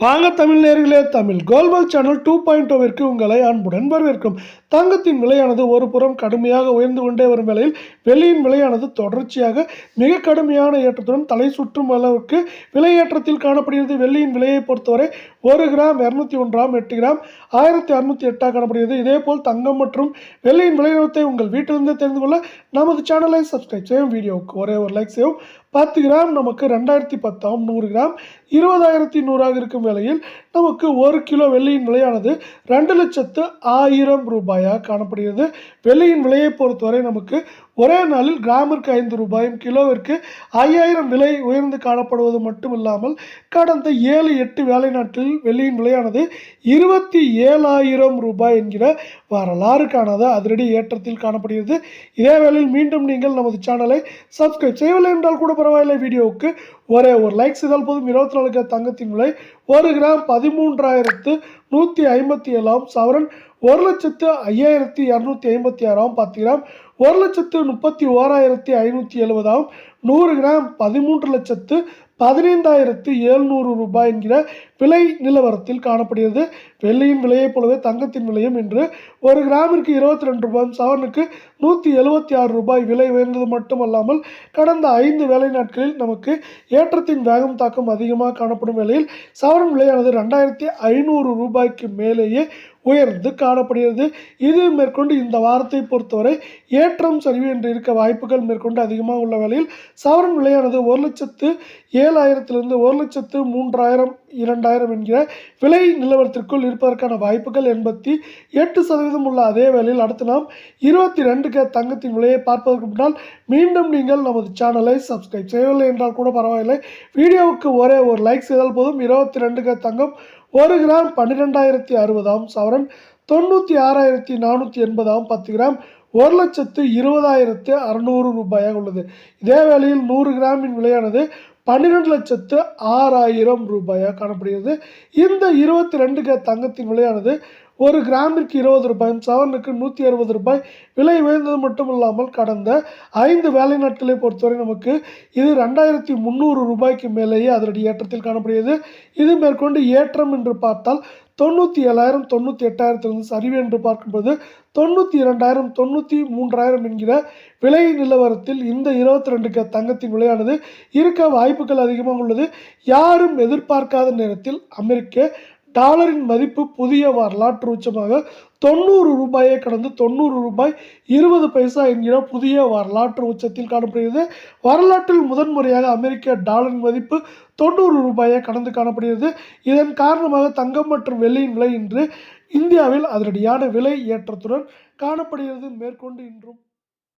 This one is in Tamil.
வாங்க தமிழ் நேர்களே தமிழ் கோல்வல் சேனல் டூ பாயிண்ட் ஓவிற்கு உங்களை அன்புடன் வரவேற்கும். தங்கத்தின் விலையானது ஒரு புறம் கடுமையாக உயர்ந்து கொண்டே வரும் வேளையில் வெள்ளியின் விலையானது தொடர்ச்சியாக மிக கடுமையான ஏற்றத்துடன் தலை சுற்றும் அளவுக்கு விலையேற்றத்தில் காணப்படுகிறது. வெள்ளியின் விலையை பொறுத்தவரை ஒரு கிராம் இரநூத்தி ஒன்றாம் எட்டு கிராம் ஆயிரத்தி அறுநூத்தி எட்டாக காணப்படுகிறது. இதேபோல் தங்கம் மற்றும் வெள்ளியின் விலையினத்தை உங்கள் வீட்டிலிருந்தே தெரிந்து கொள்ள நமது சேனலை சப்ஸ்கிரைப் செய்யும் வீடியோவுக்கு ஒரே ஒரு லைக் செய்யும் பத்து கிராம் நமக்கு ரெண்டாயிரத்தி பத்தாம் நூறு கிராம் இருபதாயிரத்தி நூறாக இருக்கும் வேளையில் நமக்கு ஒரு கிலோ வெள்ளியின் விலையானது ரெண்டு லட்சத்து ஆயிரம் ரூபாய். ரூபாயாக காணப்படுகிறது. வெள்ளியின் விலையை பொறுத்தவரை நமக்கு ஒரே நாளில் கிராமிற்கு ஐந்து ரூபாயும் கிலோவிற்கு ஐயாயிரம் விலை உயர்ந்து காணப்படுவது மட்டும் இல்லாமல் கடந்த ஏழு எட்டு வேலை நாட்டில் வெள்ளியின் விலையானது இருபத்தி ஏழாயிரம் ரூபாய் என்கிற வரலாறு காணாத அதிரடி ஏற்றத்தில் காணப்படுகிறது. இதே வேளையில் மீண்டும் நீங்கள் நமது சேனலை சப்ஸ்கிரைப் செய்யவில்லை என்றால் கூட பரவாயில்லை. வீடியோவுக்கு ஒரே ஒரு லைக் செய்தால் போதும். இருபத்தி நாலு கிராம் தங்கத்தின் விலை ஒரு கிராம் பதிமூன்றாயிரத்து நூற்றி ஐம்பத்தி ஏழாம் சவரன் ஒரு லட்சத்து ஐயாயிரத்தி இரநூத்தி ஐம்பத்தி ஆறாம் பத்து கிராம் ஒரு லட்சத்து முப்பத்தி ஓராயிரத்தி ஐநூற்றி எழுபதாம் நூறு கிராம் பதிமூன்று லட்சத்து பதினைந்தாயிரத்து எழுநூறு ரூபாய் என்கிற விலை நிலவரத்தில் காணப்படுகிறது. வெள்ளியின் விலையைப் போலவே தங்கத்தின் விலையும் இன்று ஒரு கிராமிற்கு இருபத்தி ரெண்டு ரூபாய் சவரனுக்கு நூற்றி எழுபத்தி ஆறு ரூபாய் விலை உயர்ந்தது மட்டுமல்லாமல் கடந்த ஐந்து வேலை நாட்களில் நமக்கு ஏற்றத்தின் வேகம் தாக்கம் அதிகமாக காணப்படும் வேளையில் சவரன் விலையானது ரெண்டாயிரத்தி ஐநூறு ரூபாய்க்கு மேலேயே உயர்ந்து காணப்படுகிறது. இது மேற்கொண்டு இந்த வாரத்தை பொறுத்தவரை ஏற்றம் சரிவு என்று இருக்க வாய்ப்புகள் மேற்கொண்டு அதிகமாக உள்ள வேளையில் சவரன் விலையானது ஒரு லட்சத்து ஏழாயிரத்திலிருந்து ஒரு லட்சத்து மூன்றாயிரம் இரண்டாயிரம் என்கிற விலை நிலவரத்திற்குள் இருப்பதற்கான வாய்ப்புகள் எண்பத்தி எட்டு சதவீதம் உள்ள அதே வேளையில் அடுத்து நாம் இருபத்தி ரெண்டு கே தங்கத்தின் விலையை பார்ப்பதற்கு முன்னால் மீண்டும் நீங்கள் நமது சேனலை சப்ஸ்கிரைப் செய்யவில்லை என்றால் கூட பரவாயில்லை. வீடியோவுக்கு ஒரே ஒரு லைக் செய்தால் போதும். இருபத்தி ரெண்டு கே தங்கம் ஒரு கிராம் பன்னிரெண்டாயிரத்தி அறுபதாம் சவரன் தொண்ணூற்றி ஆறாயிரத்தி நானூற்றி எண்பதாம் பத்து கிராம் ஒரு லட்சத்து இருபதாயிரத்து அறநூறு ரூபாயாக உள்ளது. இதே வேளையில் நூறு கிராமின் விலையானது பன்னிரெண்டு லட்சத்து ஆறாயிரம் ரூபாயாக காணப்படுகிறது. இந்த இருபத்தி ரெண்டு கே தங்கத்தின் விலையானது ஒரு கிராமிற்கு இருபது ரூபாயும் சவரனுக்கு நூற்றி அறுபது ரூபாய் விலை உயர்ந்தது மட்டும் இல்லாமல் கடந்த ஐந்து வேலை நாட்களை பொறுத்தவரை நமக்கு இது ரெண்டாயிரத்தி முந்நூறு ரூபாய்க்கு மேலேயே அதனுடைய ஏற்றத்தில் காணப்படுகிறது. இது மேற்கொண்டு ஏற்றம் என்று பார்த்தால் தொண்ணூற்றி ஏழாயிரம் தொண்ணூற்றி எட்டாயிரத்திலிருந்து சரிவு என்று பார்க்கும்போது தொண்ணூற்றி இரண்டாயிரம் தொண்ணூற்றி மூன்றாயிரம் என்கிற விலை நிலவரத்தில் இந்த இருபத்தி ரெண்டு க தங்கத்தின் விலையானது இருக்க வாய்ப்புகள் அதிகமாக உள்ளது. யாரும் எதிர்பார்க்காத நேரத்தில் அமெரிக்க டாலரின் மதிப்பு புதிய வரலாற்று உச்சமாக தொண்ணூறு ரூபாயை கடந்து தொண்ணூறு ரூபாய் இருபது பைசா என்கிற புதிய வரலாற்று உச்சத்தில் காணப்படுகிறது. வரலாற்றில் முதன்முறையாக அமெரிக்க டாலரின் மதிப்பு தொண்ணூறு ரூபாயை கடந்து காணப்படுகிறது. இதன் காரணமாக தங்கம் மற்றும் வெள்ளியின் விலை இன்று இந்தியாவில் அதிரடியான விலை ஏற்றத்துடன் காணப்படுகிறது. மேற்கொண்டு இன்றும்